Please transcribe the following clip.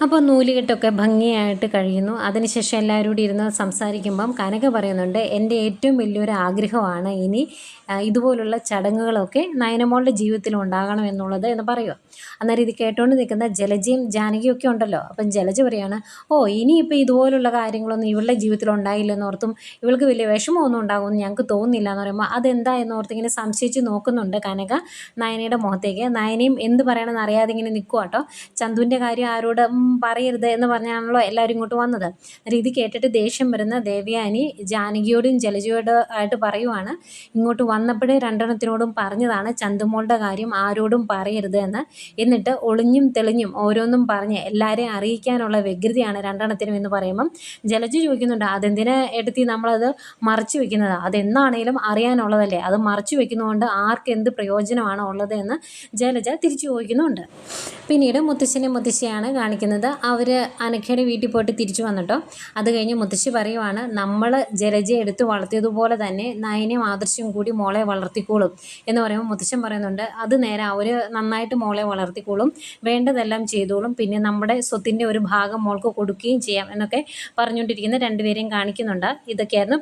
അപ്പോൾ നൂലുകെട്ടൊക്കെ ഭംഗിയായിട്ട് കഴിയുന്നു. അതിനുശേഷം എല്ലാവരും കൂടി ഇരുന്ന് സംസാരിക്കുമ്പം കനക പറയുന്നുണ്ട് എന്റെ ഏറ്റവും വലിയൊരു ആഗ്രഹമാണ് ഇനി ഇതുപോലുള്ള ചടങ്ങുകളൊക്കെ നയനമോളുടെ ജീവിതത്തിൽ ഉണ്ടാകണം എന്നുള്ളത് എന്ന് പറയുക. അന്നേരം ഇത് കേട്ടുകൊണ്ട് നിൽക്കുന്ന ജലജയും ജാനകിയും ഒക്കെ ഉണ്ടല്ലോ. അപ്പം ജലജ പറയാണ് ഓ ഇനിയിപ്പോൾ ഇതുപോലുള്ള കാര്യങ്ങളൊന്നും ഇവളുടെ ജീവിതത്തിൽ ഉണ്ടായില്ലെന്ന് ഓർത്തും ഇവൾക്ക് വലിയ വിഷമമൊന്നും ഉണ്ടാകുമെന്ന് ഞങ്ങൾക്ക് തോന്നുന്നില്ല എന്ന് പറയുമ്പോൾ അതെന്താ എന്ന് ഓർത്ത് ഇങ്ങനെ സംശയിച്ച് നോക്കുന്നുണ്ട് കനക നയനയുടെ മുഖത്തേക്ക്. നയനയും എന്ത് പറയണമെന്ന് അറിയാതെ ഇങ്ങനെ നിൽക്കുക കേട്ടോ ചന്തുവിന്റെ കാര്യം ആരോട് പറയരുത് എന്ന് പറഞ്ഞാണല്ലോ എല്ലാവരും ഇങ്ങോട്ട് വന്നത്. അന്നേരം ഇത് കേട്ടിട്ട് ദേഷ്യം വരുന്ന ദേവയാനി ജാനകിയോടും ജലജയോടും ആയിട്ട് പറയുവാണ് ഇങ്ങോട്ട് വന്നപ്പോഴേ രണ്ടെണ്ണത്തിനോടും പറഞ്ഞതാണ് ചന്തുമോളുടെ കാര്യം ആരോടും പറയരുത് എന്ന്. എന്നിട്ട് ഒളിഞ്ഞും തെളിഞ്ഞും ഓരോന്നും പറഞ്ഞ് എല്ലാവരെയും അറിയിക്കാനുള്ള വ്യഗ്രതയാണ് രണ്ടെണ്ണത്തിനും എന്ന് പറയുമ്പം ജലജ ചോദിക്കുന്നുണ്ട് അതെന്തിനെ എടുത്തി നമ്മളത് മറച്ചു വെക്കുന്നത്? അതെന്നാണേലും അറിയാനുള്ളതല്ലേ? അത് മറച്ചു വെക്കുന്നതുകൊണ്ട് ആർക്ക് എന്ത് പ്രയോജനമാണ് ഉള്ളത് എന്ന് ജലജ തിരിച്ചു ചോദിക്കുന്നുണ്ട്. പിന്നീട് മുത്തശ്ശനെ മുത്തശ്ശിയാണ് കാണിക്കുന്നത്. അവർ അനഘയുടെ വീട്ടിൽ പോയിട്ട് തിരിച്ചു വന്നിട്ടോ. അത് കഴിഞ്ഞ് മുത്തശ്ശി പറയുവാണ് നമ്മൾ ജലജയെ എടുത്ത് വളർത്തിയതുപോലെ തന്നെ നയനയും ആദർശവും കൂടി മോളെ വളർത്തിക്കോളും. എന്ന് പറയുമ്പോൾ മുത്തശ്ശൻ പറയുന്നുണ്ട് അത് നേരെ അവർ നന്നായിട്ട് മോളെ വളർത്തിക്കോളും വേണ്ടതെല്ലാം ചെയ്തോളും പിന്നെ നമ്മുടെ സ്വത്തിന്റെ ഒരു ഭാഗം മോൾക്ക് കൊടുക്കുകയും ചെയ്യാം എന്നൊക്കെ പറഞ്ഞുകൊണ്ടിരിക്കുന്ന രണ്ടുപേരെയും കാണിക്കുന്നുണ്ട്. ഇതൊക്കെയായിരുന്നു